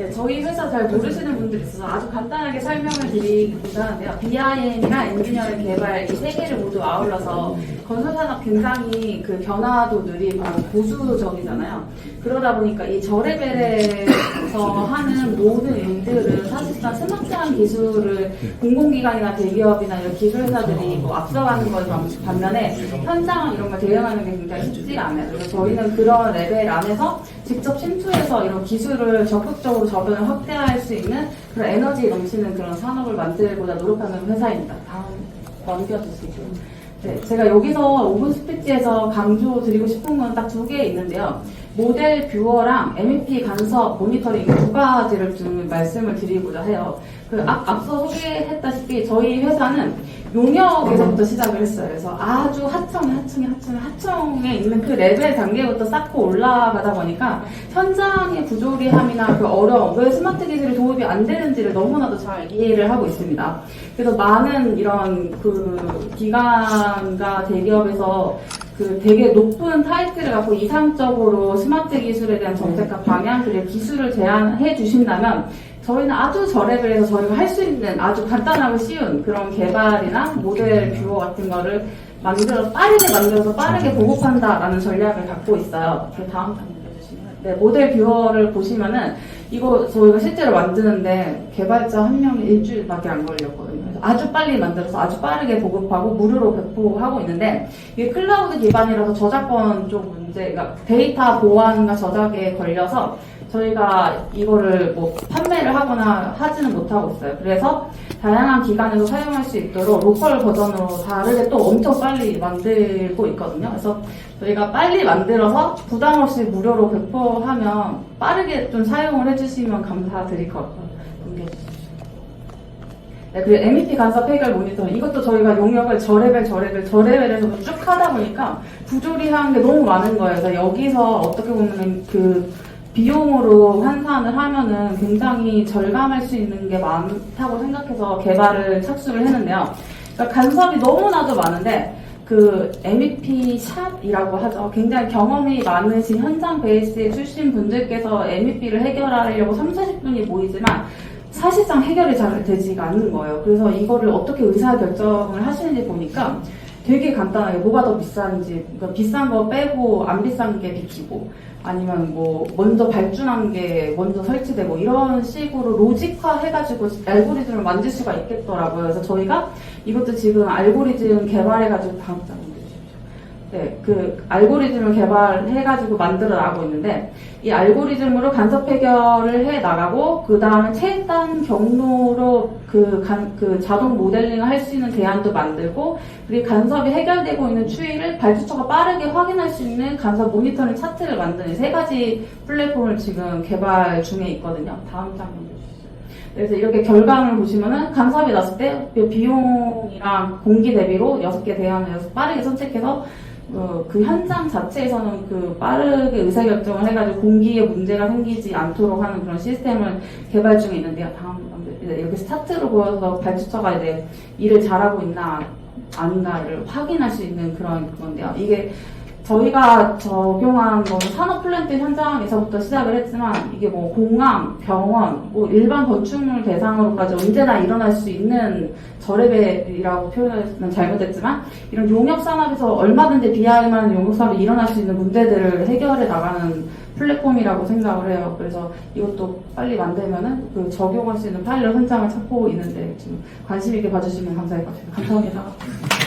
네, 저희 회사 잘 모르시는 분들이 있어서 아주 간단하게 설명을 드리고자 하는데요. BIM이랑 엔지니어링 개발 이 세 개를 모두 아울러서 건설산업 굉장히 그 변화도 느리고 보수적이잖아요. 그러다 보니까 이 저레벨에서 하는 모든 일들은 사실상 스마트한 기술을 공공기관이나 대기업이나 이런 기술회사들이 뭐 앞서가는 걸 반면에 현장 이런 걸 대응하는 게 굉장히 쉽지가 않아요. 그래서 저희는 그런 레벨 안에서 직접 침투해서 이런 기술을 적극적으로 저변을 확대할 수 있는 그런 에너지 넘치는 그런 산업을 만들고자 노력하는 회사입니다. 다음 넘겨주시죠. 네, 제가 여기서 오픈 스피치에서 강조 드리고 싶은 건 딱 두 개 있는데요. 모델 뷰어랑 MEP 간섭 모니터링 두 가지를 좀 말씀을 드리고자 해요. 그 앞, 앞서 소개했다시피 저희 회사는 용역에서부터 시작을 했어요. 그래서 아주 하청에 하청에 하청에 하청에 있는 그 레벨 단계부터 쌓고 올라가다 보니까 현장의 부조리함이나 그 어려움, 왜 스마트 기술이 도입이 안 되는지를 너무나도 잘 이해를 하고 있습니다. 그래서 많은 이런 그 기관과 대기업에서 그 되게 높은 타이틀을 갖고 이상적으로 스마트 기술에 대한 정책과 방향 그리고 기술을 제안해 주신다면 저희는 아주 저레벨에서 저희가 할 수 있는 아주 간단하고 쉬운 그런 개발이나 모델 뷰어 같은 거를 만들어 빠르게 만들어서 빠르게 보급한다라는 전략을 갖고 있어요. 그 다음 장 보여주시면 네 모델 뷰어를 보시면은 이거 저희가 실제로 만드는데 개발자 한 명이 일주일밖에 안 걸렸거든요. 아주 빨리 만들어서 아주 빠르게 보급하고 무료로 배포하고 있는데 이게 클라우드 기반이라서 저작권 쪽 문제, 그러니까 데이터 보안과 저작에 걸려서 저희가 이거를 뭐 판매를 하거나 하지는 못하고 있어요. 그래서 다양한 기관에서 사용할 수 있도록 로컬 버전으로 다르게 또 엄청 빨리 만들고 있거든요. 그래서 저희가 빨리 만들어서 부담 없이 무료로 배포하면 빠르게 좀 사용을 해주시면 감사드릴 것 같아요. 네, 그리고 MEP 간섭 해결 모니터 이것도 저희가 용역을 저레벨 저레벨 저레벨에서 쭉 하다 보니까 부조리한 게 너무 많은 거예요. 그래서 여기서 어떻게 보면 그 비용으로 환산을 하면은 굉장히 절감할 수 있는 게 많다고 생각해서 개발을 착수를 했는데요. 그러니까 간섭이 너무나도 많은데 그 MEP 샵이라고 하죠. 굉장히 경험이 많으신 현장 베이스의 출신 분들께서 MEP를 해결하려고 3, 40분이 모이지만 사실상 해결이 잘 되지가 않는 거예요. 그래서 이거를 어떻게 의사 결정을 하시는지 보니까 되게 간단하게 뭐가 더 비싼지 그러니까 비싼 거 빼고 안 비싼 게 비키고 아니면 뭐 먼저 발주한 게 먼저 설치되고 이런 식으로 로직화 해가지고 알고리즘을 만들 수가 있겠더라고요. 그래서 저희가 이것도 지금 알고리즘 개발해가지고 다음 장. 네, 그 알고리즘을 개발해가지고 만들어 나가고 있는데 이 알고리즘으로 간섭 해결을 해 나가고 그 다음에 최단 경로로 그, 간, 그 자동 모델링을 할 수 있는 대안도 만들고 그리고 간섭이 해결되고 있는 추이를 발주처가 빠르게 확인할 수 있는 간섭 모니터링 차트를 만드는 세 가지 플랫폼을 지금 개발 중에 있거든요. 다음 장 보여주시죠. 그래서 이렇게 결과물 보시면은 간섭이 났을 때 비용이랑 공기 대비로 여섯 개 대안을 빠르게 선택해서 어, 그 현장 자체에서는 그 빠르게 의사결정을 해가지고 공기에 문제가 생기지 않도록 하는 그런 시스템을 개발 중에 있는데요. 다음 이렇게 스타트로 보여서 발주처가 이제 일을 잘하고 있나 아닌가를 확인할 수 있는 그런 건데요. 이게 저희가 적용한 거는 산업 플랜트 현장에서부터 시작을 했지만 이게 뭐 공항, 병원, 뭐 일반 건축물 대상으로까지 언제나 일어날 수 있는 저레벨이라고 표현하면 잘못했지만 이런 용역 산업에서 얼마든지 비하할 용역 산업이 일어날 수 있는 문제들을 해결해 나가는 플랫폼이라고 생각을 해요. 그래서 이것도 빨리 만들면은 그 적용할 수 있는 파일럿 현장을 찾고 있는데 좀 관심 있게 봐주시면 감사할 것 같아요. 감사합니다.